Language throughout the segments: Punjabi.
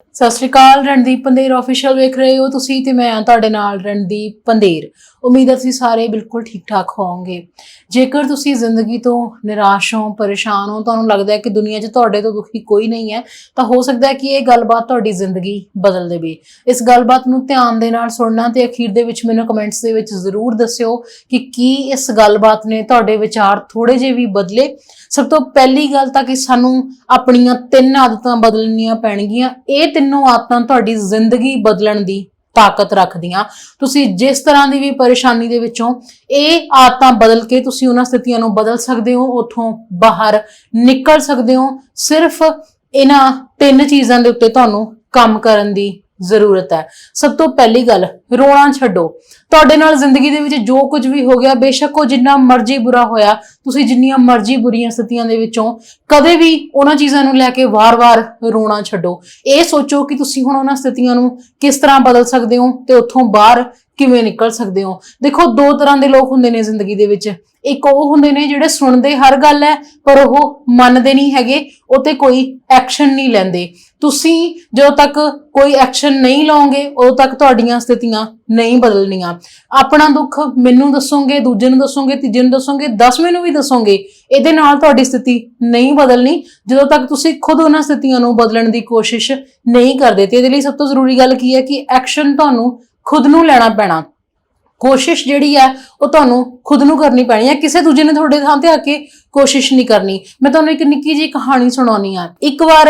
ਸਤਿ ਸ਼੍ਰੀ ਅਕਾਲ, ਰਣਦੀਪ ਪੰਦੇਰ ਆਫੀਸ਼ੀਅਲ ਵੇਖ ਰਹੇ ਹੋ ਤੁਸੀਂ ਤੇ ਮੈਂ ਹਾਂ ਤੁਹਾਡੇ ਨਾਲ ਰਣਦੀਪ ਪੰਦੇਰ ਉਮੀਦ ਹੈ ਤੁਸੀਂ ਸਾਰੇ ਬਿਲਕੁਲ ਠੀਕ ਠਾਕ ਹੋਵੋਗੇ। ਜੇਕਰ ਤੁਸੀਂ ਜ਼ਿੰਦਗੀ ਤੋਂ ਨਿਰਾਸ਼ ਹੋ, ਪਰੇਸ਼ਾਨ ਹੋ, ਤੁਹਾਨੂੰ ਲੱਗਦਾ ਹੈ ਕਿ ਦੁਨੀਆ 'ਚ ਤੁਹਾਡੇ ਤੋਂ ਦੁਖੀ ਕੋਈ ਨਹੀਂ ਹੈ, ਤਾਂ ਹੋ ਸਕਦਾ ਹੈ ਕਿ ਇਹ ਗੱਲਬਾਤ ਤੁਹਾਡੀ ਜ਼ਿੰਦਗੀ ਬਦਲ ਦੇਵੇ। ਇਸ ਗੱਲਬਾਤ ਨੂੰ ਧਿਆਨ ਦੇ ਨਾਲ ਸੁਣਨਾ ਤੇ ਅਖੀਰ ਦੇ ਵਿੱਚ ਮੈਨੂੰ ਕਮੈਂਟਸ ਦੇ ਵਿੱਚ ਜ਼ਰੂਰ ਦੱਸਿਓ ਕਿ ਕੀ ਇਸ ਗੱਲਬਾਤ ਨੇ ਤੁਹਾਡੇ ਵਿਚਾਰ ਥੋੜੇ ਜਿਹੇ ਵੀ ਬਦਲੇ। ਸਭ ਤੋਂ ਪਹਿਲੀ ਗੱਲ ਤਾਂ ਕਿ ਸਾਨੂੰ ਆਪਣੀਆਂ ਤਿੰਨ ਆਦਤਾਂ ਬਦਲਣੀਆਂ ਪੈਣਗੀਆਂ। ਇਹ ਤਿੰਨੋਂ ਆਦਤਾਂ ਤੁਹਾਡੀ ਜ਼ਿੰਦਗੀ ਬਦਲਣ ਦੀ ਤਾਕਤ ਰੱਖਦੀਆਂ। ਤੁਸੀਂ ਜਿਸ ਤਰ੍ਹਾਂ ਦੀ ਵੀ ਪਰੇਸ਼ਾਨੀ ਦੇ ਵਿੱਚੋਂ ਇਹ ਆਦਤਾਂ ਬਦਲ ਕੇ ਤੁਸੀਂ ਉਹਨਾਂ ਸਥਿਤੀਆਂ ਨੂੰ ਬਦਲ ਸਕਦੇ ਹੋ, ਉਥੋਂ ਬਾਹਰ ਨਿਕਲ ਸਕਦੇ ਹੋ, ਸਿਰਫ ਇਹਨਾਂ ਤਿੰਨ ਚੀਜ਼ਾਂ ਦੇ ਉੱਤੇ ਤੁਹਾਨੂੰ ਕੰਮ ਕਰਨ ਦੀ ਜ਼ਰੂਰਤ ਹੈ। ਸਭ ਤੋਂ ਪਹਿਲੀ ਗੱਲ, ਰੋਣਾ ਛੱਡੋ। ਤੁਹਾਡੇ ਨਾਲ ਜ਼ਿੰਦਗੀ ਦੇ ਵਿੱਚ ਜੋ ਕੁਝ ਵੀ ਹੋ ਗਿਆ, ਬੇਸ਼ੱਕ ਉਹ ਜਿੰਨਾ ਮਰਜ਼ੀ ਬੁਰਾ ਹੋਇਆ, ਤੁਸੀਂ ਜਿੰਨੀਆਂ ਮਰਜ਼ੀ ਬੁਰੀਆਂ ਸਥਿਤੀਆਂ ਦੇ ਵਿੱਚੋਂ ਕਦੇ ਵੀ ਉਹਨਾਂ ਚੀਜ਼ਾਂ ਨੂੰ ਲੈ ਕੇ ਵਾਰ-ਵਾਰ ਰੋਣਾ ਛੱਡੋ। ਇਹ ਸੋਚੋ ਕਿ ਤੁਸੀਂ ਹੁਣ ਉਹਨਾਂ ਸਥਿਤੀਆਂ ਨੂੰ ਕਿਸ ਤਰ੍ਹਾਂ ਬਦਲ ਸਕਦੇ ਹੋ ਤੇ ਉੱਥੋਂ ਬਾਹਰ ਕਿਵੇਂ ਨਿਕਲ ਸਕਦੇ ਹੋ? ਦੇਖੋ, ਦੋ ਤਰ੍ਹਾਂ ਦੇ ਲੋਕ ਹੁੰਦੇ ਨੇ ਜ਼ਿੰਦਗੀ ਦੇ ਵਿੱਚ। ਇੱਕ ਉਹ ਹੁੰਦੇ ਨੇ ਜਿਹੜੇ ਸੁਣਦੇ ਹਰ ਗੱਲ ਹੈ, ਪਰ ਉਹ ਮੰਨਦੇ ਨਹੀਂ ਹੈਗੇ ਉਹ ਤੇ ਕੋਈ ਐਕਸ਼ਨ ਨਹੀਂ ਲੈਂਦੇ। ਤੁਸੀਂ ਜਦੋਂ ਤੱਕ ਕੋਈ ਐਕਸ਼ਨ ਨਹੀਂ ਲਓਗੇ, ਉਦੋਂ ਤੱਕ ਤੁਹਾਡੀਆਂ ਸਥਿਤੀਆਂ ਨਹੀਂ ਬਦਲਣੀਆਂ। ਆਪਣਾ ਦੁੱਖ ਮੈਨੂੰ ਦੱਸੋਗੇ, ਦੂਜੇ ਨੂੰ ਦੱਸੋਗੇ, ਤੀਜੇ ਨੂੰ ਦੱਸੋਗੇ ਦਸਵੇਂ ਨੂੰ ਵੀ ਦੱਸੋਗੇ, ਇਹਦੇ ਨਾਲ ਤੁਹਾਡੀ ਸਥਿਤੀ ਨਹੀਂ ਬਦਲਣੀ। ਜਦੋਂ ਤੱਕ ਤੁਸੀਂ ਖੁਦ ਉਹਨਾਂ ਸਥਿਤੀਆਂ ਨੂੰ ਬਦਲਣ ਦੀ ਕੋਸ਼ਿਸ਼ ਨਹੀਂ ਕਰਦੇ, ਤੇ ਇਹਦੇ ਲਈ ਸਭ ਤੋਂ ਜ਼ਰੂਰੀ ਗੱਲ ਕੀ ਹੈ ਕਿ ਐਕਸ਼ਨ ਤੁਹਾਨੂੰ ਖੁਦ ਨੂੰ ਲੈਣਾ ਪੈਣਾ। ਕੋਸ਼ਿਸ਼ ਜਿਹੜੀ ਹੈ ਉਹ ਤੁਹਾਨੂੰ ਖੁਦ ਨੂੰ ਕਰਨੀ ਪੈਣੀ ਹੈ ਕਿਸੇ ਦੂਜੇ ਨੇ ਤੁਹਾਡੇ ਥਾਂ ਤੇ ਆ ਕੇ ਕੋਸ਼ਿਸ਼ ਨਹੀਂ ਕਰਨੀ। ਮੈਂ ਤੁਹਾਨੂੰ ਇੱਕ ਨਿੱਕੀ ਜਿਹੀ ਕਹਾਣੀ ਸੁਣਾਉਣੀ ਆ। ਇੱਕ ਵਾਰ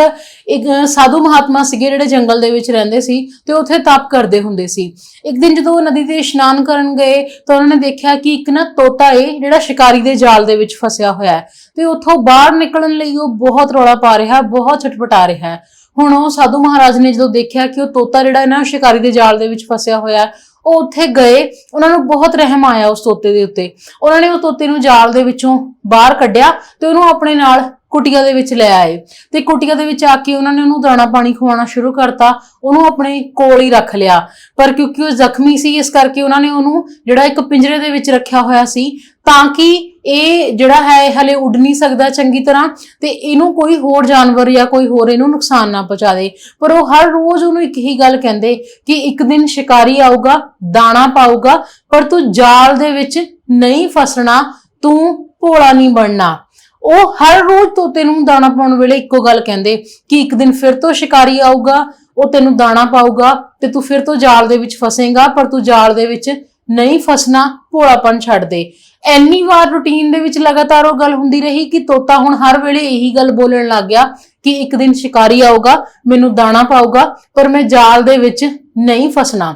ਇੱਕ ਸਾਧੂ ਮਹਾਤਮਾ ਸੀਗੇ ਜਿਹੜੇ ਜੰਗਲ ਦੇ ਵਿੱਚ ਰਹਿੰਦੇ ਸੀ ਤੇ ਉੱਥੇ ਤਪ ਕਰਦੇ ਹੁੰਦੇ ਸੀ। ਇੱਕ ਦਿਨ ਜਦੋਂ ਉਹ ਨਦੀ ਤੇ ਇਸ਼ਨਾਨ ਕਰਨ ਗਏ, ਤਾਂ ਉਹਨਾਂ ਨੇ ਦੇਖਿਆ ਕਿ ਇੱਕ ਨਾ ਤੋਤਾ ਏ, ਜਿਹੜਾ ਸ਼ਿਕਾਰੀ ਦੇ ਜਾਲ ਦੇ ਵਿੱਚ ਫਸਿਆ ਹੋਇਆ ਹੈ। ਤੇ ਉੱਥੋਂ ਬਾਹਰ ਨਿਕਲਣ ਲਈ ਉਹ ਬਹੁਤ ਰੌਲਾ ਪਾ ਰਿਹਾ, ਬਹੁਤ ਛਟਪਟਾ ਰਿਹਾ ਹੈ। ਹੁਣ ਉਹ ਸਾਧੂ ਮਹਾਰਾਜ ਨੇ ਜਦੋਂ ਦੇਖਿਆ ਕਿ ਉਹ ਤੋਤਾ ਜਿਹੜਾ ਹੈ ਨਾ, ਸ਼ਿਕਾਰੀ ਦੇ ਜਾਲ ਦੇ ਵਿੱਚ ਫਸਿਆ ਹੋਇਆ ਹੈ, ਉਹ ਉੱਥੇ ਗਏ, ਉਹਨਾਂ ਨੂੰ ਬਹੁਤ ਰਹਿਮ ਆਇਆ ਉਸ ਤੋਤੇ ਦੇ ਉੱਤੇ। ਉਹਨਾਂ ਨੇ ਉਹ ਤੋਤੇ ਨੂੰ ਜਾਲ ਦੇ ਵਿੱਚੋਂ ਬਾਹਰ ਕੱਢਿਆ ਤੇ ਉਹਨੂੰ ਆਪਣੇ ਨਾਲ ਕੁਟੀਆ ਦੇ ਵਿੱਚ ਲੈ ਆਏ। ਤੇ ਕੁਟੀਆ ਦੇ ਵਿੱਚ ਆ ਕੇ ਉਹਨਾਂ ਨੇ ਉਹਨੂੰ ਦਾਣਾ ਪਾਣੀ ਖਵਾਉਣਾ ਸ਼ੁਰੂ ਕਰਤਾ, ਉਹਨੂੰ ਆਪਣੇ ਕੋਲ ਹੀ ਰੱਖ ਲਿਆ। ਪਰ ਕਿਉਂਕਿ ਉਹ ਜ਼ਖਮੀ ਸੀ, ਇਸ ਕਰਕੇ ਉਹਨਾਂ ਨੇ ਉਹਨੂੰ ਜਿਹੜਾ ਇੱਕ ਪਿੰਜਰੇ ਦੇ ਵਿੱਚ ਰੱਖਿਆ ਹੋਇਆ ਸੀ, ਤਾਂ ਕਿ ਇਹ ਜਿਹੜਾ ਹੈ ਹਲੇ ਉੱਡ ਨਹੀਂ ਸਕਦਾ ਚੰਗੀ ਤਰ੍ਹਾਂ, ਤੇ ਇਹਨੂੰ ਕੋਈ ਹੋਰ ਜਾਨਵਰ ਜਾਂ ਕੋਈ ਹੋਰ ਇਹਨੂੰ ਨੁਕਸਾਨ ਨਾ ਪਹੁੰਚਾ ਦੇ। ਪਰ ਉਹ ਹਰ ਰੋਜ਼ ਉਹਨੂੰ ਇੱਕ ਹੀ ਗੱਲ ਕਹਿੰਦੇ ਕਿ ਇੱਕ ਦਿਨ ਸ਼ਿਕਾਰੀ ਆਊਗਾ, ਦਾਣਾ ਪਾਊਗਾ, ਪਰ ਤੂੰ ਜਾਲ ਦੇ ਵਿੱਚ ਨਹੀਂ ਫਸਣਾ, ਤੂੰ ਭੋਲਾ ਨਹੀਂ ਬਣਨਾ। ਉਹ ਹਰ ਰੋਜ਼ ਤੋਤੇ ਨੂੰ ਦਾਣਾ ਪਾਉਣ ਵੇਲੇ ਇੱਕੋ ਗੱਲ ਕਹਿੰਦੇ ਕਿ ਇੱਕ ਦਿਨ ਫਿਰ ਤੋਂ ਸ਼ਿਕਾਰੀ ਆਊਗਾ, ਉਹ ਤੈਨੂੰ ਦਾਣਾ ਪਾਊਗਾ ਤੇ ਤੂੰ ਫਿਰ ਤੋਂ ਜਾਲ ਦੇ ਵਿੱਚ ਫਸੇਗਾ, ਪਰ ਤੂੰ ਜਾਲ ਦੇ ਵਿੱਚ ਨਹੀਂ ਫਸਣਾ ਭੋਲਾਪਨ ਛੱਡ ਦੇ। ਐਨੀ ਵਾਰ ਰੁਟੀਨ ਦੇ ਵਿੱਚ ਲਗਾਤਾਰ ਉਹ ਗੱਲ ਹੁੰਦੀ ਰਹੀ ਕਿ ਤੋਤਾ ਹੁਣ ਹਰ ਵੇਲੇ ਇਹੀ ਗੱਲ ਬੋਲਣ ਲੱਗ ਗਿਆ ਕਿ ਇੱਕ ਦਿਨ ਸ਼ਿਕਾਰੀ ਆਊਗਾ, ਮੈਨੂੰ ਦਾਣਾ ਪਾਊਗਾ, ਪਰ ਮੈਂ ਜਾਲ ਦੇ ਵਿੱਚ ਨਹੀਂ ਫਸਣਾ।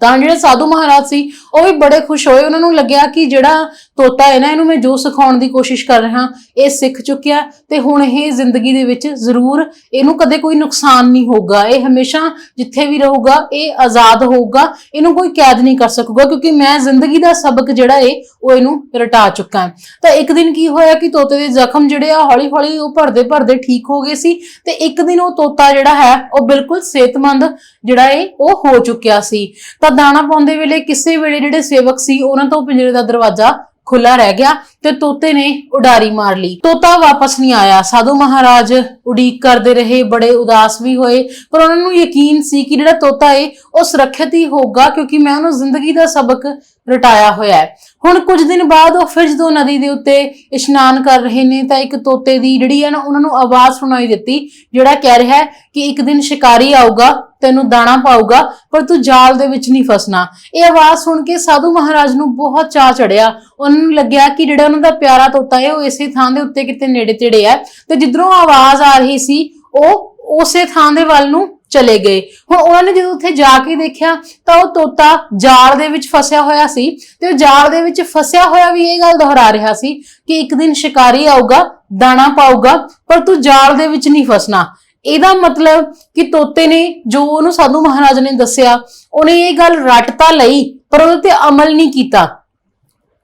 ਤਾਂ ਜਿਹੜੇ ਸਾਧੂ ਮਹਾਰਾਜ ਸੀ, ਉਹ ਵੀ ਬੜੇ ਖੁਸ਼ ਹੋਏ। ਉਹਨਾਂ ਨੂੰ ਲੱਗਿਆ ਕਿ ਜਿਹੜਾ ਤੋਤਾ ਹੈ ਨਾ, ਇਹਨੂੰ ਮੈਂ ਜੋ ਸਿਖਾਉਣ ਦੀ ਕੋਸ਼ਿਸ਼ ਕਰ ਰਿਹਾ, ਇਹ ਸਿੱਖ ਚੁੱਕਿਆ ਤੇ ਹੁਣ ਇਹ ਜ਼ਿੰਦਗੀ ਦੇ ਵਿੱਚ ਜ਼ਰੂਰ ਇਹਨੂੰ ਕਦੇ ਕੋਈ ਨੁਕਸਾਨ ਨਹੀਂ ਹੋਊਗਾ। ਇਹ ਹਮੇਸ਼ਾ ਜਿੱਥੇ ਵੀ ਰਹੂਗਾ, ਇਹ ਆਜ਼ਾਦ ਹੋਊਗਾ, ਇਹਨੂੰ ਕੋਈ ਕੈਦ ਨਹੀਂ ਕਰ ਸਕੂਗਾ, ਕਿਉਂਕਿ ਮੈਂ ਜ਼ਿੰਦਗੀ ਦਾ ਸਬਕ ਜਿਹੜਾ ਏ, ਉਹ ਇਹਨੂੰ ਰਟਾ ਚੁੱਕਾ ਤਾਂ ਇੱਕ ਦਿਨ ਕੀ ਹੋਇਆ ਕਿ ਤੋਤੇ ਦੇ ਜ਼ਖਮ ਜਿਹੜੇ ਆ ਹੌਲੀ ਹੌਲੀ ਉਹ ਭਰਦੇ ਭਰਦੇ ਠੀਕ ਹੋ ਗਏ ਸੀ ਤੇ ਇੱਕ ਦਿਨ ਉਹ ਤੋਤਾ ਜਿਹੜਾ ਹੈ, ਉਹ ਬਿਲਕੁਲ ਸਿਹਤਮੰਦ ਜਿਹੜਾ ਏ, ਉਹ ਹੋ ਚੁੱਕਿਆ ਸੀ। ਤਾਂ ਦਾਣਾ ਪਾਉਂਦੇ ਵੇਲੇ ਕਿਸੇ ਵੇਲੇ ਜਿਹੜੇ ਸੇਵਕ ਸੀ, ਉਹਨਾਂ ਤੋਂ ਪਿੰਜਰੇ ਦਾ ਦਰਵਾਜ਼ਾ ਖੁੱਲਾ ਰਹਿ ਗਿਆ। ਤੇ ਤੋਤੇ ਨੇ ਉਡਾਰੀ ਮਾਰ ਲਈ। ਤੋਤਾ ਵਾਪਸ ਨਹੀਂ ਆਇਆ। ਸਾਧੂ ਮਹਾਰਾਜ ਉਡੀਕ ਕਰਦੇ ਰਹੇ, ਬੜੇ ਉਦਾਸ ਵੀ ਹੋਏ। ਪਰ ਉਹਨਾਂ ਨੂੰ ਯਕੀਨ ਸੀ ਕਿ ਜਿਹੜਾ ਤੋਤਾ ਏ, ਉਹ ਸੁਰੱਖਿਅਤ ਹੀ ਹੋਊਗਾ, ਕਿਉਂਕਿ ਮੈਂ ਉਹਨੂੰ ਜ਼ਿੰਦਗੀ ਦਾ ਸਬਕ ਰਟਾਇਆ ਹੋਇਆ ਹੈ। ਹੁਣ ਕੁਝ ਦਿਨ ਬਾਅਦ ਉਹ ਫਿਰ ਜਦੋਂ ਨਦੀ ਦੇ ਉੱਤੇ ਇਸ਼ਨਾਨ ਕਰ ਰਹੇ ਨੇ, ਤਾਂ ਇੱਕ ਤੋਤੇ ਦੀ ਜਿਹੜੀ ਹੈ ਨਾ, ਉਹਨਾਂ ਨੂੰ ਆਵਾਜ਼ ਸੁਣਾਈ ਦਿੱਤੀ, ਜਿਹੜਾ ਕਹਿ ਰਿਹਾ ਹੈ ਕਿ ਇੱਕ ਦਿਨ ਸ਼ਿਕਾਰੀ ਆਊਗਾ, ਤੈਨੂੰ ਦਾਣਾ ਪਾਊਗਾ, ਪਰ ਤੂੰ ਜਾਲ ਦੇ ਵਿੱਚ ਨਹੀਂ ਫਸਣਾ। ਇਹ ਆਵਾਜ਼ ਸੁਣ ਕੇ ਸਾਧੂ ਮਹਾਰਾਜ ਨੂੰ ਬਹੁਤ ਚਾਅ ਚੜਿਆ। ਉਹਨਾਂ ਨੂੰ ਲੱਗਿਆ ਕਿ ਜਿਹੜਾ ਉਹਨਾਂ ਦਾ ਪਿਆਰਾ ਤੋਤਾ ਹੈ, ਉਹ ਇਸੇ ਥਾਂ ਦੇ ਉੱਤੇ ਕਿਤੇ ਨੇੜੇ ਤੇੜੇ ਹੈ। ਤੇ ਜਿੱਧਰੋਂ ਆਵਾਜ਼ ਆ ਰਹੀ ਸੀ, ਉਹ ਉਸੇ ਥਾਂ ਦੇ ਵੱਲ ਨੂੰ ਚਲੇ ਗਏ। ਹੁਣ ਉਹਨਾਂ ਨੇ ਜਦੋਂ ਉੱਥੇ ਜਾ ਕੇ ਦੇਖਿਆ, ਤਾਂ ਉਹ ਤੋਤਾ ਜਾਲ ਦੇ ਵਿੱਚ ਫਸਿਆ ਹੋਇਆ ਸੀ ਤੇ ਉਹ ਜਾਲ ਦੇ ਵਿੱਚ ਫਸਿਆ ਹੋਇਆ ਵੀ ਇਹ ਗੱਲ ਦੁਹਰਾ ਰਿਹਾ ਸੀ ਕਿ ਇੱਕ ਦਿਨ ਸ਼ਿਕਾਰੀ ਆਊਗਾ, ਦਾਣਾ ਪਾਊਗਾ, ਪਰ ਤੂੰ ਜਾਲ ਦੇ ਵਿੱਚ ਨਹੀਂ ਫਸਣਾ। ਇਹਦਾ ਮਤਲਬ ਕਿ ਤੋਤੇ ਨੇ ਜੋ ਉਹਨੂੰ ਸਾਧੂ ਮਹਾਰਾਜ ਨੇ ਦੱਸਿਆ, ਉਹਨੇ ਇਹ ਗੱਲ ਰੱਟ ਲਈ, ਪਰ ਉਹਦੇ ਤੇ ਅਮਲ ਨਹੀਂ ਕੀਤਾ।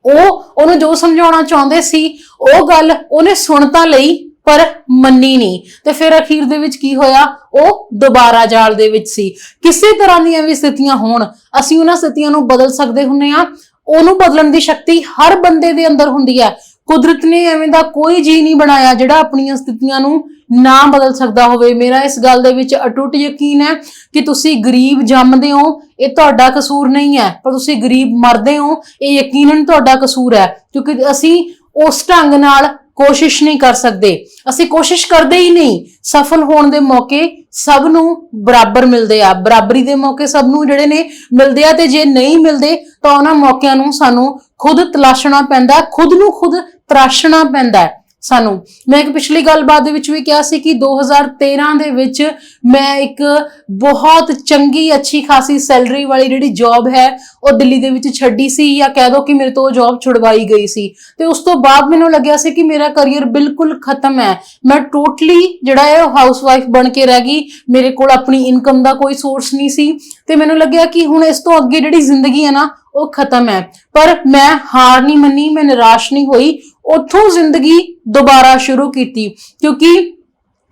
ਉਹ ਉਹਨੂੰ ਜੋ ਸਮਝਾਉਣਾ ਚਾਹੁੰਦੇ ਸੀ, ਉਹ ਗੱਲ ਉਹਨੇ ਸੁਣ ਤਾਂ ਲਈ, ਪਰ ਮੰਨੀ ਨਹੀਂ। ਤੇ ਫਿਰ ਅਖੀਰ ਦੇ ਵਿੱਚ ਕੀ ਹੋਇਆ? ਉਹ ਦੁਬਾਰਾ ਜਾਲ ਦੇ ਵਿੱਚ ਸੀ। ਕਿਸੇ ਤਰ੍ਹਾਂ ਦੀਆਂ ਵੀ ਸਥਿਤੀਆਂ ਹੋਣ, ਅਸੀਂ ਉਹਨਾਂ ਸਥਿਤੀਆਂ ਨੂੰ ਬਦਲ ਸਕਦੇ ਹੁੰਨੇ ਆ ਉਹਨੂੰ ਬਦਲਣ ਦੀ ਸ਼ਕਤੀ ਹਰ ਬੰਦੇ ਦੇ ਅੰਦਰ ਹੁੰਦੀ ਹੈ। ਕੁਦਰਤ ਨੇ ਐਵੇਂ ਦਾ ਕੋਈ ਜੀ ਨਹੀਂ ਬਣਾਇਆ ਜਿਹੜਾ ਆਪਣੀਆਂ ਸਥਿਤੀਆਂ ਨੂੰ ਨਾ ਬਦਲ ਸਕਦਾ ਹੋਵੇ। ਮੇਰਾ ਇਸ ਗੱਲ ਦੇ ਵਿੱਚ ਅਟੁੱਟ ਯਕੀਨ ਹੈ ਕਿ ਤੁਸੀਂ ਗਰੀਬ ਜੰਮਦੇ ਹੋ, ਇਹ ਤੁਹਾਡਾ ਕਸੂਰ ਨਹੀਂ ਹੈ, ਪਰ ਤੁਸੀਂ ਗਰੀਬ ਮਰਦੇ ਹੋ, ਇਹ ਯਕੀਨਨ ਤੁਹਾਡਾ ਕਸੂਰ ਹੈ, ਕਿਉਂਕਿ ਅਸੀਂ ਉਸ ਢੰਗ ਨਾਲ ਕੋਸ਼ਿਸ਼ ਨਹੀਂ ਕਰ ਸਕਦੇ। ਅਸੀਂ ਕੋਸ਼ਿਸ਼ ਕਰਦੇ ਹੀ ਨਹੀਂ, ਸਫਲ ਹੋਣ ਦੇ ਮੌਕੇ ਸਭ ਨੂੰ ਬਰਾਬਰ ਮਿਲਦੇ ਆ। ਬਰਾਬਰੀ ਦੇ ਮੌਕੇ ਸਭ ਨੂੰ ਜਿਹੜੇ ਨੇ ਮਿਲਦੇ ਆ ਤੇ ਜੇ ਨਹੀਂ ਮਿਲਦੇ ਤਾਂ ਉਹਨਾਂ ਮੌਕਿਆਂ ਨੂੰ ਸਾਨੂੰ ਖੁਦ ਤਲਾਸ਼ਣਾ ਪੈਂਦਾ, ਖੁਦ ਨੂੰ ਖੁਦ ਤਰਾਸ਼ਣਾ ਪੈਂਦਾ ਹੈ ਸਾਨੂੰ। ਮੈਂ ਇੱਕ ਪਿਛਲੀ ਗੱਲਬਾਤ ਦੇ ਵਿੱਚ ਵੀ ਕਿਹਾ ਸੀ ਕਿ 2013 ਦੇ ਵਿੱਚ ਮੈਂ ਇੱਕ ਬਹੁਤ ਚੰਗੀ, ਅੱਛੀ, ਖਾਸੀ ਸੈਲਰੀ ਵਾਲੀ ਜਿਹੜੀ ਜੌਬ ਹੈ, ਉਹ ਦਿੱਲੀ ਦੇ ਵਿੱਚ ਛੱਡੀ ਸੀ ਜਾਂ ਕਹਿ ਦੋ ਕਿ ਮੇਰੇ ਤੋਂ ਉਹ ਜੌਬ ਛੁਡਵਾਈ ਗਈ ਸੀ। ਤੇ ਉਸ ਤੋਂ ਬਾਅਦ ਮੈਨੂੰ ਲੱਗਿਆ ਸੀ ਕਿ ਮੇਰਾ ਕੈਰੀਅਰ ਬਿਲਕੁਲ ਖਤਮ ਹੈ। ਮੈਂ ਟੋਟਲੀ ਜਿਹੜਾ ਹੈ ਉਹ ਹਾਊਸਵਾਈਫ ਬਣ ਕੇ ਰਹਿ ਗਈ। ਮੇਰੇ ਕੋਲ ਆਪਣੀ ਇਨਕਮ ਦਾ ਕੋਈ ਸੋਰਸ ਨਹੀਂ ਸੀ। ਤੇ ਮੈਨੂੰ ਲੱਗਿਆ ਕਿ ਹੁਣ ਇਸ ਤੋਂ ਅੱਗੇ ਜਿਹੜੀ ਜ਼ਿੰਦਗੀ ਹੈ ਨਾ, ਉਹ ਖਤਮ ਹੈ। ਪਰ ਮੈਂ ਹਾਰ ਨਹੀਂ ਮੰਨੀ, ਮੈਂ ਨਿਰਾਸ਼ ਨਹੀਂ ਹੋਈ। ਉੱਥੋਂ ਜ਼ਿੰਦਗੀ ਦੁਬਾਰਾ ਸ਼ੁਰੂ ਕੀਤੀ। ਕਿਉਂਕਿ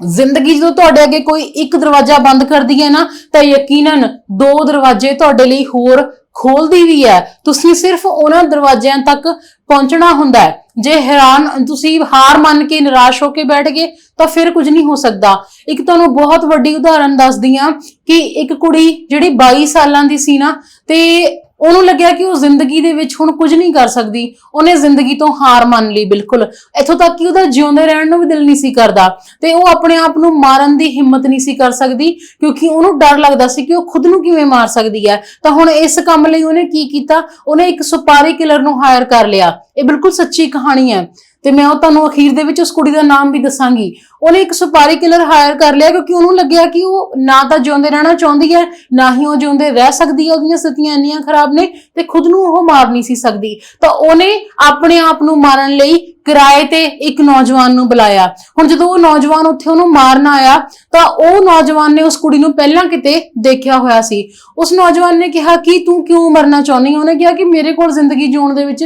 ਜ਼ਿੰਦਗੀ ਜਦੋਂ ਤੁਹਾਡੇ ਅੱਗੇ ਕੋਈ ਇੱਕ ਦਰਵਾਜ਼ਾ ਬੰਦ ਕਰਦੀ ਹੈ ਨਾ, ਤਾਂ ਯਕੀਨਨ ਦੋ ਦਰਵਾਜ਼ੇ ਤੁਹਾਡੇ ਲਈ ਹੋਰ ਖੋਲਦੀ ਵੀ ਹੈ। ਤੁਸੀਂ ਸਿਰਫ ਉਹਨਾਂ ਦਰਵਾਜ਼ਿਆਂ ਤੱਕ ਪਹੁੰਚਣਾ ਹੁੰਦਾ ਹੈ। ਜੇ ਹੈਰਾਨ ਤੁਸੀਂ ਹਾਰ ਮੰਨ ਕੇ ਨਿਰਾਸ਼ ਹੋ ਕੇ ਬੈਠ ਗਏ, ਤਾਂ ਫਿਰ ਕੁਝ ਨਹੀਂ ਹੋ ਸਕਦਾ। ਇੱਕ ਤੁਹਾਨੂੰ ਬਹੁਤ ਵੱਡੀ ਉਦਾਹਰਨ ਦੱਸਦੀ ਆ ਕਿ ਇੱਕ ਕੁੜੀ ਜਿਹੜੀ 22 ਸਾਲਾਂ ਦੀ ਸੀ ਨਾ, ਤੇ ਉਹਨੂੰ ਲੱਗਿਆ ਕਿ ਉਹ ਜ਼ਿੰਦਗੀ ਦੇ ਵਿੱਚ ਹੁਣ ਕੁਝ ਨਹੀਂ ਕਰ ਸਕਦੀ, ਉਹਨੇ ਜ਼ਿੰਦਗੀ ਤੋਂ ਹਾਰ ਮੰਨ ਲਈ ਬਿਲਕੁਲ। ਇੱਥੋਂ ਤੱਕ ਕਿ ਉਹਦਾ ਜਿਉਂਦੇ ਰਹਿਣ ਨੂੰ ਵੀ ਦਿਲ ਨਹੀਂ ਸੀ ਕਰਦਾ ਤੇ ਉਹ ਆਪਣੇ ਆਪ ਨੂੰ ਮਾਰਨ ਦੀ ਹਿੰਮਤ ਨਹੀਂ ਸੀ ਕਰ ਸਕਦੀ ਕਿਉਂਕਿ ਉਹਨੂੰ ਡਰ ਲੱਗਦਾ ਸੀ ਕਿ ਉਹ ਖੁਦ ਨੂੰ ਕਿਵੇਂ ਮਾਰ ਸਕਦੀ ਹੈ। ਤਾਂ ਹੁਣ ਇਸ ਕੰਮ ਲਈ ਉਹਨੇ ਕੀ ਕੀਤਾ? ਉਹਨੇ ਇੱਕ ਸੁਪਾਰੀ ਕਿਲਰ ਨੂੰ ਹਾਇਰ ਕਰ ਲਿਆ। ਇਹ ਬਿਲਕੁਲ ਸੱਚੀ ਕਹਾਣੀ ਹੈ। ਤੇ ਮੈਂ ਉਹ ਤੁਹਾਨੂੰ ਅਖੀਰ ਦੇ ਵਿੱਚ ਉਸ ਕੁੜੀ ਦਾ ਨਾਮ ਵੀ ਦੱਸਾਂਗੀ। ਉਹਨੇ ਇੱਕ ਸੁਪਾਰੀ ਕਿਲਰ ਹਾਇਰ ਕਰ ਲਿਆ ਕਿਉਂਕਿ ਉਹਨੂੰ ਲੱਗਿਆ ਕਿ ਉਹ ਨਾ ਤਾਂ ਜਿਉਂਦੇ ਰਹਿਣਾ ਚਾਹੁੰਦੀ ਹੈ, ਨਾ ਹੀ ਉਹ ਜਿਉਂਦੇ ਰਹਿ ਸਕਦੀ ਹੈ, ਉਹਦੀਆਂ ਸਥਿਤੀਆਂ ਇੰਨੀਆਂ ਖਰਾਬ ਨੇ ਤੇ ਖੁਦ ਨੂੰ ਉਹ ਮਾਰ ਨਹੀਂ ਸੀ ਸਕਦੀ। ਤਾਂ ਉਹਨੇ ਆਪਣੇ ਆਪ ਨੂੰ ਮਾਰਨ ਲਈ ਕਿਰਾਏ ਤੇ ਇੱਕ ਨੌਜਵਾਨ ਨੂੰ ਬੁਲਾਇਆ। ਹੁਣ ਜਦੋਂ ਉਹ ਨੌਜਵਾਨ ਉੱਥੇ ਉਹਨੂੰ ਮਾਰਨ ਆਇਆ, ਤਾਂ ਉਹ ਨੌਜਵਾਨ ਨੇ ਉਸ ਕੁੜੀ ਨੂੰ ਪਹਿਲਾਂ ਕਿਤੇ ਦੇਖਿਆ ਹੋਇਆ ਸੀ। ਉਸ ਨੌਜਵਾਨ ਨੇ ਕਿਹਾ, ਕਿ ਤੂੰ ਕਿਉਂ ਮਰਨਾ ਚਾਹੁੰਦੀ ਹੈ ਉਹਨੇ ਕਿਹਾ ਕਿ ਮੇਰੇ ਕੋਲ ਜ਼ਿੰਦਗੀ ਜਿਉਣ ਦੇ ਵਿੱਚ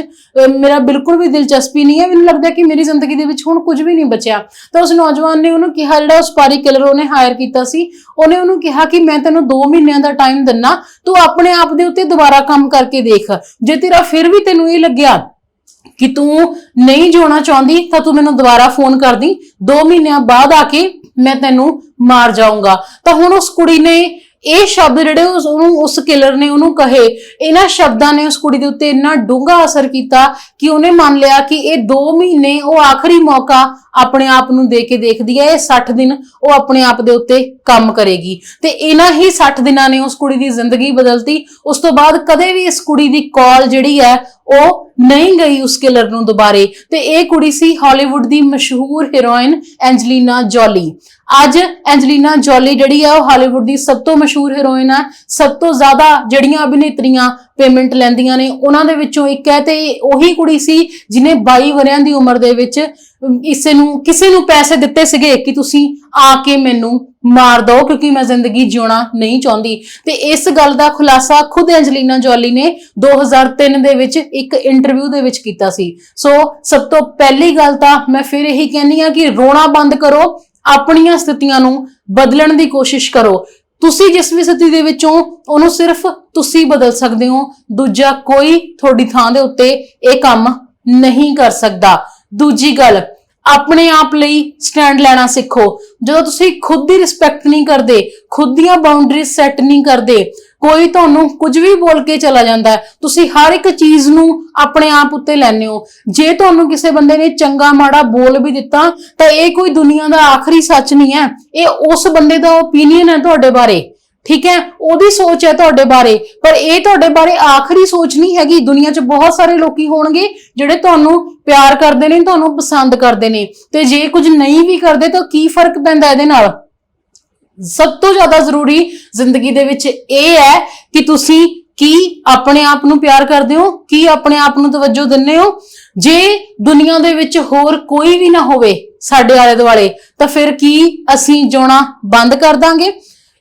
ਮੇਰਾ ਬਿਲਕੁਲ ਵੀ ਦਿਲਚਸਪੀ ਨਹੀਂ ਹੈ। ਮੈਨੂੰ ਲੱਗਦਾ ਕਿ ਮੇਰੀ ਜ਼ਿੰਦਗੀ ਦੇ ਵਿੱਚ ਹੁਣ ਕੁਝ ਵੀ ਨਹੀਂ ਬਚਿਆ। ਤਾਂ ਉਸ ਨੌਜਵਾਨ ਨੇ ਉਹਨੂੰ ਕਿਹਾ, ਜਿਹੜਾ ਉਸ ਪਾਰੀ ਕਿਲਰ ਉਹਨੇ ਹਾਇਰ ਕੀਤਾ ਸੀ, ਉਹਨੇ ਉਹਨੂੰ ਕਿਹਾ ਕਿ ਮੈਂ ਤੈਨੂੰ 2 ਮਹੀਨਿਆਂ ਦਾ ਟਾਈਮ ਦਿੰਨਾ, ਤੂੰ ਆਪਣੇ ਆਪ ਦੇ ਉੱਤੇ ਦੁਬਾਰਾ ਕੰਮ ਕਰਕੇ ਦੇਖ। ਜੇ ਤੇਰਾ ਫਿਰ ਵੀ ਤੈਨੂੰ ਇਹ ਲੱਗਿਆ ਕਿ ਤੂੰ ਨਹੀਂ ਜਿਉਣਾ ਚਾਹੁੰਦੀ ਤਾਂ ਤੂੰ ਮੈਨੂੰ ਦੁਬਾਰਾ ਫੋਨ ਕਰਦੀ। 2 ਮਹੀਨਿਆਂ ਬਾਅਦ ਆ ਕੇ ਮੈਂ ਤੈਨੂੰ ਮਾਰ ਜਾਊਂਗਾ। ਤਾਂ ਹੁਣ ਉਸ ਕੁੜੀ ਨੇ ਇਹ ਸ਼ਬਦ ਜਿਹੜੇ ਉਸ ਉਹਨੂੰ ਉਸ ਕਿਲਰ ਨੇ ਉਹਨੂੰ ਕਹੇ, ਇਹਨਾਂ ਸ਼ਬਦਾਂ ਨੇ ਉਸ ਕੁੜੀ ਦੇ ਉੱਤੇ ਇੰਨਾ ਡੂੰਘਾ ਅਸਰ ਕੀਤਾ ਕਿ ਉਹਨੇ ਮੰਨ ਲਿਆ ਕਿ ਇਹ 2 ਮਹੀਨੇ, ਉਹ ਆਖਰੀ ਮੌਕਾ ਆਪਣੇ ਆਪ ਨੂੰ ਦੇ ਕੇ ਦੇਖਦੀ ਹੈ, ਇਹ 60 ਦਿਨ ਉਹ ਆਪਣੇ ਆਪ ਦੇ ਉੱਤੇ ਕੰਮ ਕਰੇਗੀ। ਤੇ ਇਹਨਾਂ ਹੀ 60 ਦਿਨਾਂ ਨੇ ਉਸ ਕੁੜੀ ਦੀ ਜ਼ਿੰਦਗੀ ਬਦਲਤੀ। ਉਸ ਤੋਂ ਬਾਅਦ ਕਦੇ ਵੀ ਇਸ ਕੁੜੀ ਦੀ ਕਾਲ ਜਿਹੜੀ ਹੈ, ਉਹ ਨਹੀਂ ਗਈ ਉਸ ਕਿਲਰ ਨੂੰ ਦੁਬਾਰੇ। ਤੇ ਇਹ ਕੁੜੀ ਸੀ ਹਾਲੀਵੁੱਡ ਦੀ ਮਸ਼ਹੂਰ ਹੀਰੋਇਨ ਐਂਜਲੀਨਾ ਜੋਲੀ। ਅੱਜ ਐਂਜਲੀਨਾ ਜੋਲੀ ਜਿਹੜੀ ਹੈ, ਉਹ ਹਾਲੀਵੁੱਡ ਦੀ ਸਭ ਤੋਂ ਮਸ਼ਹੂਰ ਹੀਰੋਇਨ ਹੈ। ਸਭ ਤੋਂ ਜ਼ਿਆਦਾ ਜਿਹੜੀਆਂ ਅਭਿਨੇਤਰੀਆਂ ਪੇਮੈਂਟ ਲੈਂਦੀਆਂ ਨੇ, ਉਹਨਾਂ ਦੇ ਵਿੱਚੋਂ ਇੱਕ ਹੈ ਤੇ ਉਹੀ ਕੁੜੀ ਸੀ ਜਿਨੇ 22 ਵਰਿਆਂ ਦੀ ਉਮਰ ਦੇ ਵਿੱਚ ਇਸੇ ਨੂੰ, ਕਿਸੇ ਨੂੰ ਪੈਸੇ ਦਿੱਤੇ ਸੀਗੇ ਕਿ ਤੁਸੀਂ ਆ ਕੇ ਮੈਨੂੰ ਮਾਰ ਦਿਓ, ਕਿਉਂਕਿ ਮੈਂ ਜ਼ਿੰਦਗੀ ਜਿਉਣਾ ਨਹੀਂ ਚਾਹੁੰਦੀ। ਤੇ ਇਸ ਗੱਲ ਦਾ ਖੁਲਾਸਾ ਖੁਦ ਐਂਜਲੀਨਾ ਜੋਲੀ ਨੇ 2003 ਦੇ ਵਿੱਚ ਇੱਕ ਇੰਟਰਵਿਊ ਦੇ ਵਿੱਚ ਕੀਤਾ ਸੀ। ਸੋ, ਸਭ ਤੋਂ ਪਹਿਲੀ ਗੱਲ ਤਾਂ ਮੈਂ ਫਿਰ ਇਹੀ ਕਹਿੰਨੀ ਆ ਕਿ ਰੋਣਾ ਬੰਦ ਕਰੋ, ਆਪਣੀਆਂ ਸਥਿਤੀਆਂ ਨੂੰ ਬਦਲਣ ਦੀ ਕੋਸ਼ਿਸ਼ ਕਰੋ। ਤੁਸੀਂ ਜਿਸ ਵੀ ਸਥਿਤੀ ਦੇ ਵਿੱਚੋਂ, ਉਹਨੂੰ ਸਿਰਫ ਤੁਸੀਂ ਬਦਲ ਸਕਦੇ ਹੋ, ਦੂਜਾ ਕੋਈ ਤੁਹਾਡੀ ਥਾਂ ਦੇ ਉੱਤੇ ਇਹ ਕੰਮ ਨਹੀਂ ਕਰ ਸਕਦਾ। ਦੂਜੀ ਗੱਲ ਆਪਣੇ ਆਪ ਲਈ ਸਟੈਂਡ ਲੈਣਾ ਸਿੱਖੋ। ਜਦੋਂ ਤੁਸੀਂ ਖੁਦ ਦੀ ਰਿਸਪੈਕਟ ਨਹੀਂ ਕਰਦੇ, ਖੁਦ ਦੀਆਂ ਬਾਉਂਡਰੀਜ਼ ਸੈੱਟ ਨਹੀਂ ਕਰਦੇ, ਕੋਈ ਤੁਹਾਨੂੰ ਕੁਝ ਵੀ ਬੋਲ ਕੇ ਚਲਾ ਜਾਂਦਾ ਤੁਸੀਂ ਹਰ ਇੱਕ ਚੀਜ਼ ਨੂੰ ਆਪਣੇ ਆਪ ਉੱਤੇ ਲੈਂਦੇ ਹੋ। ਜੇ ਤੁਹਾਨੂੰ ਕਿਸੇ ਬੰਦੇ ਨੇ ਚੰਗਾ ਮਾੜਾ ਬੋਲ ਵੀ ਦਿੱਤਾ, ਤਾਂ ਇਹ ਕੋਈ ਦੁਨੀਆ ਦਾ ਆਖਰੀ ਸੱਚ ਨਹੀਂ ਹੈ। ਇਹ ਉਸ ਬੰਦੇ ਦਾ ਓਪੀਨੀਅਨ ਹੈ ਤੁਹਾਡੇ ਬਾਰੇ। ਠੀਕ ਹੈ? ਉਹਦੀ ਸੋਚ ਹੈ ਤੁਹਾਡੇ ਬਾਰੇ। ਪਰ ਇਹ ਤੁਹਾਡੇ ਬਾਰੇ ਆਖਰੀ ਸੋਚ ਨਹੀਂ ਹੈਗੀ। ਦੁਨੀਆ 'ਚ ਬਹੁਤ ਸਾਰੇ ਲੋਕੀ ਹੋਣਗੇ ਜਿਹੜੇ ਤੁਹਾਨੂੰ ਪਿਆਰ ਕਰਦੇ ਨੇ, ਤੁਹਾਨੂੰ ਪਸੰਦ ਕਰਦੇ ਨੇ। ਤੇ ਜੇ ਕੁਝ ਨਹੀਂ ਵੀ ਕਰਦੇ ਤਾਂ ਕੀ ਫ਼ਰਕ ਪੈਂਦਾ ਇਹਦੇ ਨਾਲ? ਸਭ ਤੋਂ ਜ਼ਿਆਦਾ ਜ਼ਰੂਰੀ ਜ਼ਿੰਦਗੀ ਦੇ ਵਿੱਚ ਇਹ ਹੈ ਕਿ ਤੁਸੀਂ ਕੀ ਆਪਣੇ ਆਪ ਨੂੰ ਪਿਆਰ ਕਰਦੇ ਹੋ, ਕੀ ਆਪਣੇ ਆਪ ਨੂੰ ਤਵੱਜੋ ਦਿੰਦੇ ਹੋ। ਜੇ ਦੁਨੀਆ ਦੇ ਵਿੱਚ ਹੋਰ ਕੋਈ ਵੀ ਨਾ ਹੋਵੇ ਸਾਡੇ ਆਲੇ ਦੁਆਲੇ ਤਾਂ ਫਿਰ ਕੀ ਅਸੀਂ ਜਿਉਣਾ ਬੰਦ ਕਰ ਦਾਂਗੇ?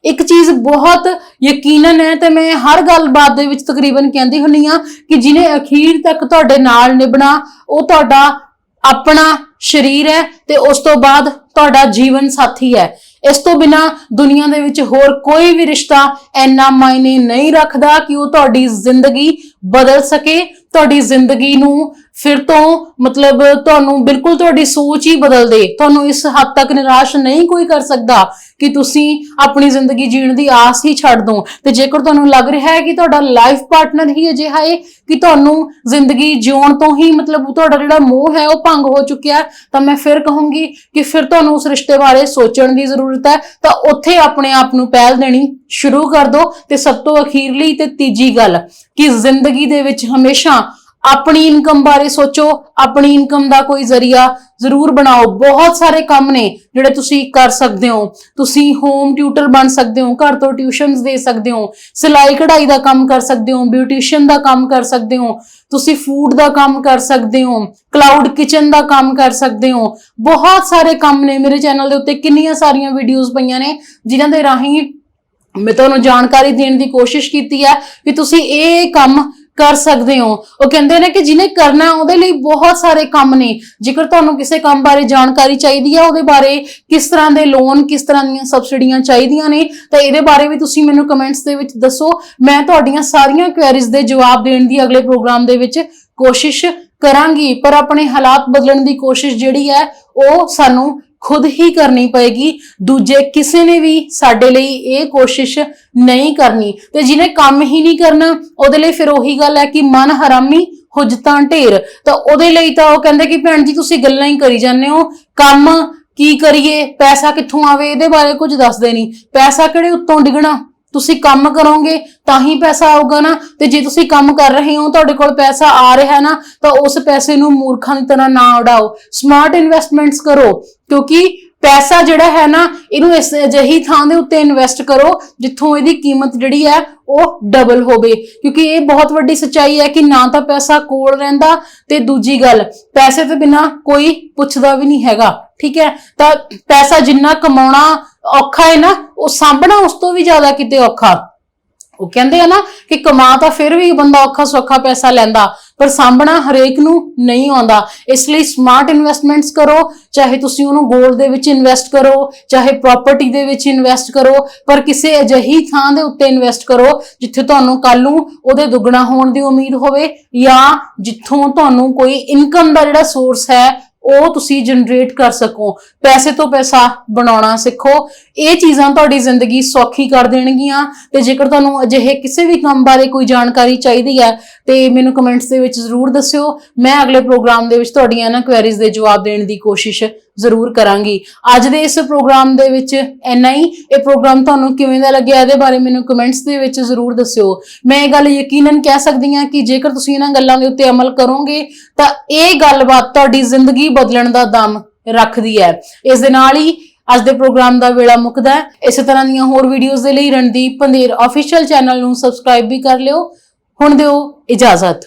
ਇੱਕ ਚੀਜ਼ ਬਹੁਤ ਯਕੀਨਨ ਹੈ ਤੇ ਮੈਂ ਹਰ ਗੱਲਬਾਤ ਦੇ ਵਿੱਚ ਤਕਰੀਬਨ ਕਹਿੰਦੀ ਹੁੰਨੀ ਆ ਕਿ ਜਿਹਨੇ ਅਖੀਰ ਤੱਕ ਤੁਹਾਡੇ ਨਾਲ ਨਿਭਣਾ, ਉਹ ਤੁਹਾਡਾ ਆਪਣਾ ਸਰੀਰ ਹੈ ਤੇ ਉਸ ਤੋਂ ਬਾਅਦ ਤੁਹਾਡਾ ਜੀਵਨ ਸਾਥੀ ਹੈ। ਇਸ ਤੋਂ ਬਿਨਾ ਦੁਨੀਆ ਦੇ ਵਿੱਚ ਹੋਰ ਕੋਈ ਵੀ ਰਿਸ਼ਤਾ ਇੰਨਾ ਮਾਇਨੇ ਨਹੀਂ ਰੱਖਦਾ ਕਿ ਉਹ ਤੁਹਾਡੀ ਜ਼ਿੰਦਗੀ ਬਦਲ ਸਕੇ, ਤੁਹਾਡੀ ਜ਼ਿੰਦਗੀ ਨੂੰ ਫਿਰ ਤੋਂ ਮਤਲਬ ਤੁਹਾਨੂੰ ਬਿਲਕੁਲ ਤੁਹਾਡੀ ਸੋਚ ਹੀ ਬਦਲ ਦੇ। ਤੁਹਾਨੂੰ ਇਸ ਹੱਦ ਤੱਕ ਨਿਰਾਸ਼ ਨਹੀਂ ਕੋਈ ਕਰ ਸਕਦਾ ਕਿ ਤੁਸੀਂ ਆਪਣੀ ਜ਼ਿੰਦਗੀ ਜੀਣ ਦੀ ਆਸ ਹੀ ਛੱਡ ਦੋ। ਤੇ ਜੇਕਰ ਤੁਹਾਨੂੰ ਲੱਗ ਰਿਹਾ ਹੈ ਕਿ ਤੁਹਾਡਾ ਲਾਈਫ ਪਾਰਟਨਰ ਹੀ ਅਜਿਹਾ ਹੈ ਕਿ ਤੁਹਾਨੂੰ ਜ਼ਿੰਦਗੀ ਜਿਉਣ ਤੋਂ ਹੀ ਮਤਲਬ ਤੁਹਾਡਾ ਜਿਹੜਾ ਮੋਹ ਹੈ ਉਹ ਭੰਗ ਹੋ ਚੁੱਕਿਆ ਤਾਂ ਮੈਂ ਫਿਰ ਕਹੂੰਗੀ ਕਿ ਫਿਰ ਤੁਹਾਨੂੰ ਉਸ ਰਿਸ਼ਤੇ ਬਾਰੇ ਸੋਚਣ ਦੀ ਜ਼ਰੂਰਤ ਹੈ। ਤਾਂ ਉੱਥੇ ਆਪਣੇ ਆਪ ਨੂੰ ਪਹਿਲ ਦੇਣੀ ਸ਼ੁਰੂ ਕਰ ਦਿਓ ਤੇ ਸਭ ਤੋਂ ਅਖੀਰਲੀ ਤੇ ਤੀਜੀ ਗੱਲ, ਕਿ ਜ਼ਿੰਦਗੀ ਦੇ ਵਿੱਚ ਹਮੇਸ਼ਾ ਆਪਣੀ ਇਨਕਮ ਬਾਰੇ ਸੋਚੋ, ਆਪਣੀ ਇਨਕਮ ਦਾ ਕੋਈ ਜ਼ਰੀਆ ਜ਼ਰੂਰ ਬਣਾਓ। ਬਹੁਤ ਸਾਰੇ ਕੰਮ ਨੇ ਜਿਹੜੇ ਤੁਸੀਂ ਕਰ ਸਕਦੇ ਹੋ। ਤੁਸੀਂ ਹੋਮ ਟਿਊਟਰ ਬਣ ਸਕਦੇ ਹੋ, ਘਰ ਤੋਂ ਟਿਊਸ਼ਨਸ ਦੇ ਸਕਦੇ ਹੋ, ਸਿਲਾਈ ਕਢਾਈ ਦਾ ਕੰਮ ਕਰ ਸਕਦੇ ਹੋ ਬਿਊਟੀਸ਼ੀਅਨ ਦਾ ਕੰਮ ਕਰ ਸਕਦੇ ਹੋ, ਤੁਸੀਂ ਫੂਡ ਦਾ ਕੰਮ ਕਰ ਸਕਦੇ ਹੋ ਕਲਾਊਡ ਕਿਚਨ ਦਾ ਕੰਮ ਕਰ ਸਕਦੇ ਹੋ। ਬਹੁਤ ਸਾਰੇ ਕੰਮ ਨੇ ਮੇਰੇ ਚੈਨਲ ਦੇ ਉੱਤੇ, ਕਿੰਨੀਆਂ ਸਾਰੀਆਂ ਵੀਡੀਓਜ਼ ਪਈਆਂ ਨੇ, ਜਿਨ੍ਹਾਂ ਦੇ ਰਾਹੀਂ ਮੈਂ ਤੁਹਾਨੂੰ ਜਾਣਕਾਰੀ ਦੇਣ ਦੀ ਕੋਸ਼ਿਸ਼ ਕੀਤੀ ਹੈ ਕਿ ਤੁਸੀਂ ਇਹ ਕੰਮ ਕਰ ਸਕਦੇ ਹੋ। ਉਹ ਕਹਿੰਦੇ ਨੇ ਕਿ ਜਿਹਨੇ ਕਰਨਾ ਉਹਦੇ ਲਈ ਬਹੁਤ ਸਾਰੇ ਕੰਮ ਨੇ। ਜੇਕਰ ਤੁਹਾਨੂੰ ਕਿਸੇ ਕੰਮ ਬਾਰੇ ਜਾਣਕਾਰੀ ਚਾਹੀਦੀ ਹੈ, ਉਹਦੇ ਬਾਰੇ ਕਿਸ ਤਰ੍ਹਾਂ ਦੇ ਲੋਨ ਕਿਸ ਤਰ੍ਹਾਂ ਦੀਆਂ ਸਬਸਿਡੀਆਂ ਚਾਹੀਦੀਆਂ ਨੇ, ਤਾਂ ਇਹਦੇ ਬਾਰੇ ਵੀ ਤੁਸੀਂ ਮੈਨੂੰ ਕਮੈਂਟਸ ਦੇ ਵਿੱਚ ਦੱਸੋ। ਮੈਂ ਤੁਹਾਡੀਆਂ ਸਾਰੀਆਂ ਕੁਐਰੀਜ਼ ਦੇ ਜਵਾਬ ਦੇਣ ਦੀ ਅਗਲੇ ਪ੍ਰੋਗਰਾਮ ਦੇ ਵਿੱਚ ਕੋਸ਼ਿਸ਼ ਕਰਾਂਗੀ। ਪਰ ਆਪਣੇ ਹਾਲਾਤ ਬਦਲਣ ਦੀ ਕੋਸ਼ਿਸ਼ ਜਿਹੜੀ ਹੈ, ਉਹ ਸਾਨੂੰ ਖੁਦ ਹੀ ਕਰਨੀ ਪਏਗੀ, ਦੂਜੇ ਕਿਸੇ ਨੇ ਵੀ ਸਾਡੇ ਲਈ ਇਹ ਕੋਸ਼ਿਸ਼ ਨਹੀਂ ਕਰਨੀ। ਤੇ ਜਿਹਨੇ ਕੰਮ ਹੀ ਨਹੀਂ ਕਰਨਾ, ਉਹਦੇ ਲਈ ਫਿਰ ਉਹੀ ਗੱਲ ਹੈ ਕਿ ਮਨ ਹਰਾਮੀ ਹੁਜਤਾਂ ਢੇਰ। ਤਾਂ ਉਹਦੇ ਲਈ ਤਾਂ ਉਹ ਕਹਿੰਦੇ ਕਿ ਭੈਣ ਜੀ, ਤੁਸੀਂ ਗੱਲਾਂ ਹੀ ਕਰੀ ਜਾਂਦੇ ਹੋ। ਕੰਮ ਕੀ ਕਰੀਏ? ਪੈਸਾ ਕਿੱਥੋਂ ਆਵੇ? ਇਹਦੇ ਬਾਰੇ ਕੁਝ ਦੱਸਦੇ ਨਹੀਂ। ਪੈਸਾ ਕਿਹੜੇ ਉੱਤੋਂ ਡਿੱਗਣਾ? ਤੁਸੀਂ ਕੰਮ ਕਰੋਗੇ, ਤਾਂ ਹੀ ਪੈਸਾ ਆਊਗਾ ਨਾ। ਤੇ ਜੇ ਤੁਸੀਂ ਕੰਮ ਕਰ ਰਹੇ ਹੋ, ਤੁਹਾਡੇ ਕੋਲ ਪੈਸਾ ਆ ਰਿਹਾ ਹੈ ਨਾ, ਤਾਂ ਉਸ ਪੈਸੇ ਨੂੰ ਮੂਰਖਾਂ ਦੀ ਤਰ੍ਹਾਂ ਨਾ ਉਡਾਓ। ਸਮਾਰਟ ਇਨਵੈਸਟਮੈਂਟਸ ਕਰੋ, ਕਿਉਂਕਿ ਪੈਸਾ ਜਿਹੜਾ ਹੈ ਨਾ, ਇਹਨੂੰ ਇਸ ਅਜਿਹੀ ਥਾਂ ਦੇ ਉੱਤੇ ਇਨਵੈਸਟ ਕਰੋ, ਜਿੱਥੋਂ ਇਹਦੀ ਕੀਮਤ ਜਿਹੜੀ ਹੈ, ਉਹ ਡਬਲ ਹੋਵੇ। ਕਿਉਂਕਿ ਇਹ ਬਹੁਤ ਵੱਡੀ ਸੱਚਾਈ ਹੈ ਕਿ ਨਾ ਤਾਂ ਪੈਸਾ ਕੋਲ ਰਹਿੰਦਾ, ਤੇ ਦੂਜੀ ਗੱਲ, ਪੈਸੇ ਤੋਂ ਬਿਨਾ ਕੋਈ ਪੁੱਛਦਾ ਵੀ ਨਹੀਂ ਹੈਗਾ। ਠੀਕ ਹੈ? ਤਾਂ ਪੈਸਾ ਜਿੰਨਾ ਕਮਾਉਣਾ ਔਖਾ ਹੈ ਨਾ, ਉਹ ਸਾਂਭਣਾ ਉਸ ਤੋਂ ਵੀ ਜ਼ਿਆਦਾ ਕਿਤੇ ਔਖਾ। ਉਹ ਕਹਿੰਦੇ ਆ ਨਾ ਕਿ ਕਮਾ ਤਾਂ ਫਿਰ ਵੀ ਬੰਦਾ ਔਖਾ ਸੌਖਾ ਪੈਸਾ ਲੈਂਦਾ, ਪਰ ਸਾਂਭਣਾ ਹਰੇਕ ਨੂੰ ਨਹੀਂ ਆਉਂਦਾ। ਇਸ ਲਈ ਸਮਾਰਟ ਇਨਵੈਸਟਮੈਂਟਸ ਕਰੋ, ਚਾਹੇ ਤੁਸੀਂ ਉਹਨੂੰ 골ਡ ਦੇ ਵਿੱਚ ਇਨਵੈਸਟ ਕਰੋ, ਚਾਹੇ ਪ੍ਰਾਪਰਟੀ ਦੇ ਵਿੱਚ ਇਨਵੈਸਟ ਕਰੋ, ਪਰ ਕਿਸੇ ਅਜਿਹੀ ਥਾਂ ਦੇ ਉੱਤੇ ਇਨਵੈਸਟ ਕਰੋ, ਜਿੱਥੇ ਤੁਹਾਨੂੰ ਕੱਲ ਨੂੰ ਉਹਦੇ ਦੁੱਗਣਾ ਹੋਣ ਦੀ ਉਮੀਦ ਹੋਵੇ, ਜਾਂ ਜਿੱਥੋਂ ਤੁਹਾਨੂੰ ਕੋਈ ਇਨਕਮ ਦਾ ਜਿਹੜਾ ਸੋਰਸ ਹੈ ਉਹ ਤੁਸੀਂ ਜਨਰੇਟ ਕਰ ਸਕੋ। ਪੈਸੇ ਤੋਂ ਪੈਸਾ ਬਣਾਉਣਾ ਸਿੱਖੋ। ਇਹ ਚੀਜ਼ਾਂ ਤੁਹਾਡੀ ਜ਼ਿੰਦਗੀ ਸੌਖੀ ਕਰ ਦੇਣਗੀਆਂ। ਤੇ ਜੇਕਰ ਤੁਹਾਨੂੰ ਅਜਿਹੇ ਕਿਸੇ ਵੀ ਕੰਮ ਬਾਰੇ ਕੋਈ ਜਾਣਕਾਰੀ ਚਾਹੀਦੀ ਹੈ, ਤੇ ਮੈਨੂੰ ਕਮੈਂਟਸ ਦੇ ਵਿੱਚ ਜ਼ਰੂਰ ਦੱਸਿਓ। ਮੈਂ ਅਗਲੇ ਪ੍ਰੋਗਰਾਮ ਦੇ ਵਿੱਚ ਤੁਹਾਡੀਆਂ ਇਹਨਾਂ ਕੁਐਰੀਜ਼ ਦੇ ਜਵਾਬ ਦੇਣ ਦੀ ਕੋਸ਼ਿਸ਼ ਜ਼ਰੂਰ ਕਰਾਂਗੀ। ਅੱਜ ਦੇ ਇਸ ਪ੍ਰੋਗਰਾਮ ਦੇ ਵਿੱਚ ਇੰਨਾ ਹੀ। ਇਹ ਪ੍ਰੋਗਰਾਮ ਤੁਹਾਨੂੰ ਕਿਵੇਂ ਦਾ ਲੱਗਿਆ ਇਹਦੇ ਬਾਰੇ ਮੈਨੂੰ ਕਮੈਂਟਸ ਦੇ ਵਿੱਚ ਜ਼ਰੂਰ ਦੱਸਿਓ। ਮੈਂ ਇਹ ਗੱਲ ਯਕੀਨਨ ਕਹਿ ਸਕਦੀ ਹਾਂ ਕਿ ਜੇਕਰ ਤੁਸੀਂ ਇਹਨਾਂ ਗੱਲਾਂ ਦੇ ਉੱਤੇ ਅਮਲ ਕਰੋਗੇ, ਤਾਂ ਇਹ ਗੱਲਬਾਤ ਤੁਹਾਡੀ ਜ਼ਿੰਦਗੀ ਬਦਲਣ ਦਾ ਦਮ ਰੱਖਦੀ ਹੈ। ਇਸ ਦੇ ਨਾਲ ਹੀ ਅੱਜ ਦੇ ਪ੍ਰੋਗਰਾਮ ਦਾ ਵੇਲਾ ਮੁੱਕਦਾ ਹੈ। ਇਸੇ ਤਰ੍ਹਾਂ ਦੀਆਂ ਹੋਰ ਵੀਡੀਓਜ਼ ਦੇ ਲਈ ਰਣਦੀਪ ਪੰਦੇਰ ਅਫੀਸ਼ੀਅਲ ਚੈਨਲ ਨੂੰ ਸਬਸਕ੍ਰਾਈਬ ਵੀ ਕਰ ਲਿਓ। ਹੁਣ ਦਿਓ ਇਜਾਜ਼ਤ।